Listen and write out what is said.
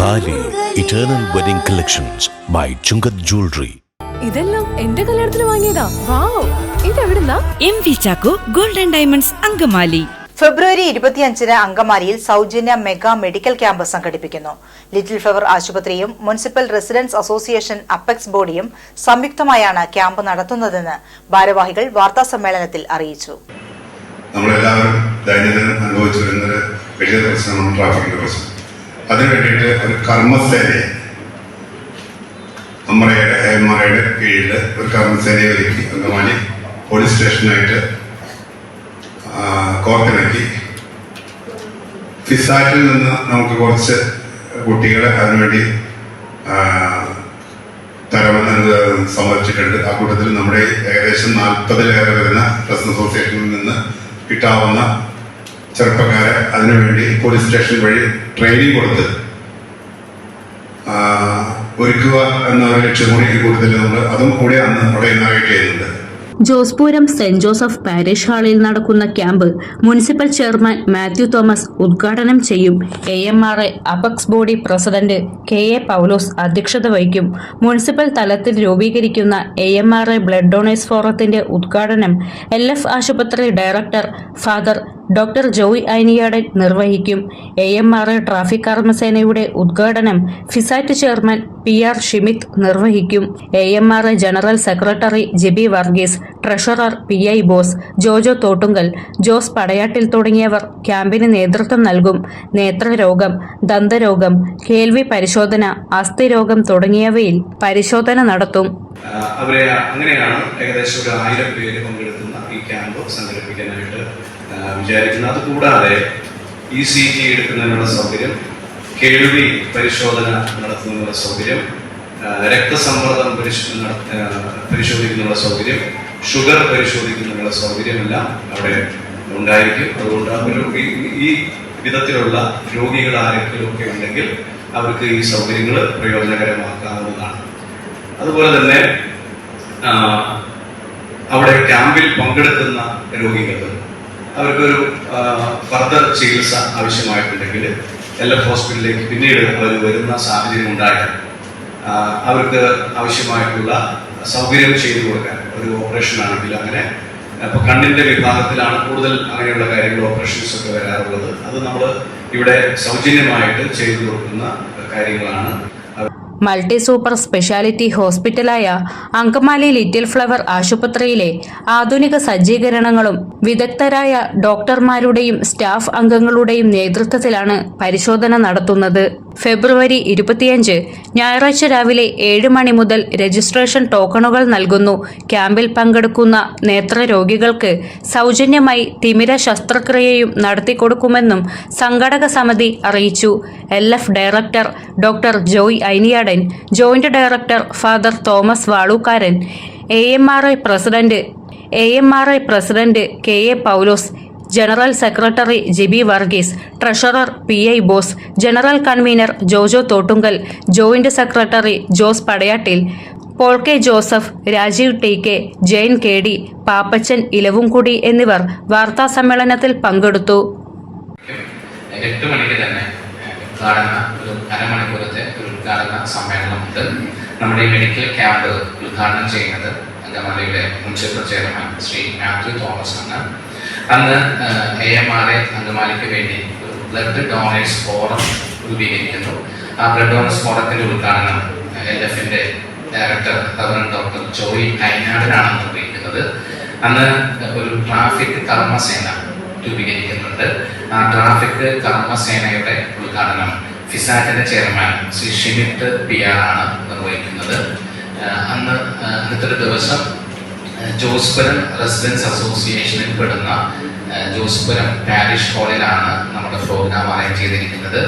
Thali eternal wedding collections by Chunkath jewellery ഇതെല്ലാം എന്റെ കല്യാണത്തിന് വാങ്ങിയതാ. Wow. ഇതെവിടുന്നാ? M V Chacko golden diamonds Angamaly. February ഇരുപത്തിയഞ്ചിന് അങ്കമാലിയിൽ സൗജന്യ മെഗാ മെഡിക്കൽ ക്യാമ്പ് സംഘടിപ്പിക്കുന്നു. ലിറ്റിൽ ഫ്ലവർ ആശുപത്രിയും മുനിസിപ്പൽ റെസിഡൻസ് അസോസിയേഷൻ അപ്പെക്സ് ബോഡിയും സംയുക്തമായാണ് ക്യാമ്പ് നടത്തുന്നതെന്ന് ഭാരവാഹികൾ വാർത്താസമ്മേളനത്തിൽ അറിയിച്ചു. നമ്മളെല്ലാവരും ദൈനംദിനം അനുഭവിച്ചു വരുന്നൊരു വലിയ പ്രശ്നമാണ് ട്രാഫിക്കിന്റെ പ്രശ്നം. അതിനു വേണ്ടിയിട്ട് ഒരു കർമ്മസേനയെ നമ്മുടെ അയന്മാരുടെ കീഴിൽ ഒരു കർമ്മസേനയെ ഒരുക്കി അങ്കമാലി പോലീസ് സ്റ്റേഷനായിട്ട് കോർത്തിണക്കി. ഫിസാറ്റിൽ നിന്ന് നമുക്ക് കുറച്ച് കുട്ടികളെ അതിനുവേണ്ടി തരമെന്ന് സമ്മതിച്ചിട്ടുണ്ട് ആ കൂട്ടത്തിൽ നമ്മുടെ ഏകദേശം നാൽപ്പതിലേറെ വരുന്ന പ്രസ് അസോസിയേഷനിൽ നിന്ന് കിട്ടാവുന്ന ചെറുപ്പക്കാരെ അതിനുവേണ്ടി പോലീസ് സ്റ്റേഷൻ വഴി ട്രെയിനിങ് കൊടുത്ത് ഒരുക്കുക എന്ന ഒരു ലക്ഷ്യം കൂടി ഈ അതും കൂടി അന്ന് അവിടെ ഇന്നായിട്ട് ചെയ്യുന്നുണ്ട് ജോസ്പൂരം സെന്റ് ജോസഫ് പാരിഷ് ഹാളിൽ നടക്കുന്ന camp municipal chairman Mathew Thomas ഉദ്ഘാടനം ചെയ്യും. A M R A apex body president K A Paulose അധ്യക്ഷത വഹിക്കും. മുനിസിപ്പൽ തലത്തിൽ രൂപീകരിക്കുന്ന A M R A blood donors ഫോറത്തിന്റെ ഉദ്ഘാടനം എൽ എഫ് ആശുപത്രി director father doctor Joy Ainiyadan നിർവഹിക്കും. A M R A traffic കർമ്മസേനയുടെ ഉദ്ഘാടനം FISAT chairman P R Shimith നിർവഹിക്കും. A M R A general secretary Jibi Varghese treasurer P I Bose Jojo Thottunkal Jose Padayattil തുടങ്ങിയവർ ക്യാമ്പിന് നേതൃത്വം നൽകും. നേത്രരോഗം ദന്തരോഗം കേൾവി പരിശോധന അസ്ഥിരോഗം തുടങ്ങിയവയിൽ പരിശോധന നടത്തും. അവരെ അങ്ങനെയാണ് ഏകദേശം ഒരു ആയിരം പേര് പങ്കെടുക്കുന്ന ഈ ക്യാമ്പ് സംഘടിപ്പിക്കാനായിട്ട് ആ, അത് കൂടാതെ ഇ സി ജി എടുക്കുന്നതിനുള്ള സൗകര്യം കേൾവി പരിശോധന നടത്തുന്നതിനുള്ള സൗകര്യം രക്തസമ്മർദ്ദം പരിശോ- പരിശോധിക്കുന്നതിനുള്ള സൗകര്യം ഷുഗർ പരിശോധിക്കുന്നതിനുള്ള സൗകര്യമെല്ലാം അവിടെ ഉണ്ടായിരിക്കും. അതുകൊണ്ട് അവർ ഈ- വിധത്തിലുള്ള രോഗികൾ ആരെങ്കിലും ഒക്കെ ഉണ്ടെങ്കിൽ അവർക്ക് ഈ സൗകര്യങ്ങൾ പ്രയോജനകരമാക്കാവുന്നതാണ്. അതുപോലെ തന്നെ അവിടെ ക്യാമ്പിൽ പങ്കെടുക്കുന്ന രോഗികൾക്ക് അവർക്കൊരു ഫർദർ ചികിത്സ ആവശ്യമായിട്ടുണ്ടെങ്കിൽ എഫ് ഹോസ്പിറ്റലിലേക്ക് പിന്നീട് അവർ വരുന്ന സാഹചര്യം ഉണ്ടായാൽ അവർക്ക് ആവശ്യമായിട്ടുള്ള സൗകര്യം ചെയ്തു കൊടുക്കാൻ ഒരു ഓപ്പറേഷൻ ആണെങ്കിൽ അങ്ങനെ അപ്പോൾ കണ്ണിന്റെ വിഭാഗത്തിലാണ് കൂടുതൽ അങ്ങനെയുള്ള കാര്യങ്ങൾ ഓപ്പറേഷൻസ് ഒക്കെ വരാറുള്ളത്. അത് നമ്മൾ ഇവിടെ സൗജന്യമായിട്ട് ചെയ്തു കൊടുക്കുന്ന കാര്യങ്ങളാണ്. മൾട്ടി സൂപ്പർ സ്പെഷ്യാലിറ്റി ഹോസ്പിറ്റലായ അങ്കമാലി ലിറ്റിൽ ഫ്ലവർ ആശുപത്രിയിലെ ആധുനിക സജ്ജീകരണങ്ങളും വിദഗ്ധരായ ഡോക്ടർമാരുടെയും സ്റ്റാഫ് അംഗങ്ങളുടെയും നേതൃത്വത്തിലാണ് പരിശോധന നടത്തുന്നത്. ഫെബ്രുവരി ഇരുപത്തിയഞ്ച് ഞായറാഴ്ച രാവിലെ ഏഴ് മണി മുതൽ രജിസ്ട്രേഷൻ ടോക്കണുകൾ നൽകുന്നു. ക്യാമ്പിൽ പങ്കെടുക്കുന്ന നേത്രരോഗികൾക്ക് സൗജന്യമായി തിമിര ശസ്ത്രക്രിയയും നടത്തിക്കൊടുക്കുമെന്നും സംഘടക സമിതി അറിയിച്ചു. L F director doctor Joy Ainiyadan joint director father Thomas Valookaran A M R I president A M R I president K A Paulose general secretary Jibi Varghese treasurer P I Bose general convener Jojo Thottunkal joint secretary Jose Padayattil Paul K Joseph Rajeev T K Jayan K D Pappachan Elavumkudy എന്നിവർ വാർത്താ സമ്മേളനത്തിൽ പങ്കെടുത്തു. എട്ട് മണിക്ക് തന്നെ ഉദ്ഘാടന ഒരു അരമണിക്കൂറത്തെ ഒരു ഉദ്ഘാടന സമ്മേളനമുണ്ട്. നമ്മുടെ ഈ മെഡിക്കൽ ക്യാമ്പ് ഉദ്ഘാടനം ചെയ്യുന്നത് അങ്കമാലിയുടെ municipal chairman Shri Mathew Thomas ആണ്. അന്ന് എ എം ആർ എ അങ്കമാലിക്ക് വേണ്ടി ബ്ലഡ് ഡോണേഴ്സ് ഫോറം രൂപീകരിക്കുന്നു. ആ ബ്ലഡ് ഡോണേഴ്സ് ഫോറത്തിന്റെ ഉദ്ഘാടനം എൽ എഫിന്റെ ഡയറക്ടർ റവറൻ ഡോക്ടർ ജോയി കൈനാടിനാണ് നിർവഹിക്കുന്നത്. അന്ന് ഒരു ട്രാഫിക് കർമ്മസേന രൂപീകരിക്കുന്നുണ്ട്. ആ ട്രാഫിക് കർമ്മസേനയുടെ ഉദ്ഘാടനം ഫിസാറ്റിന്റെ chairman Shri Shimith P R ആണ് നിർവഹിക്കുന്നത്. അന്ന് അന്നത്തെ ദിവസം ജോസ്പുരം റെസിഡൻസ് അസോസിയേഷനിൽ പെടുന്ന ജോസ്പുരം പാരിഷ് ഹാളിലാണ് നമ്മുടെ പ്രോഗ്രാം അറേഞ്ച് ചെയ്തിരിക്കുന്നത്.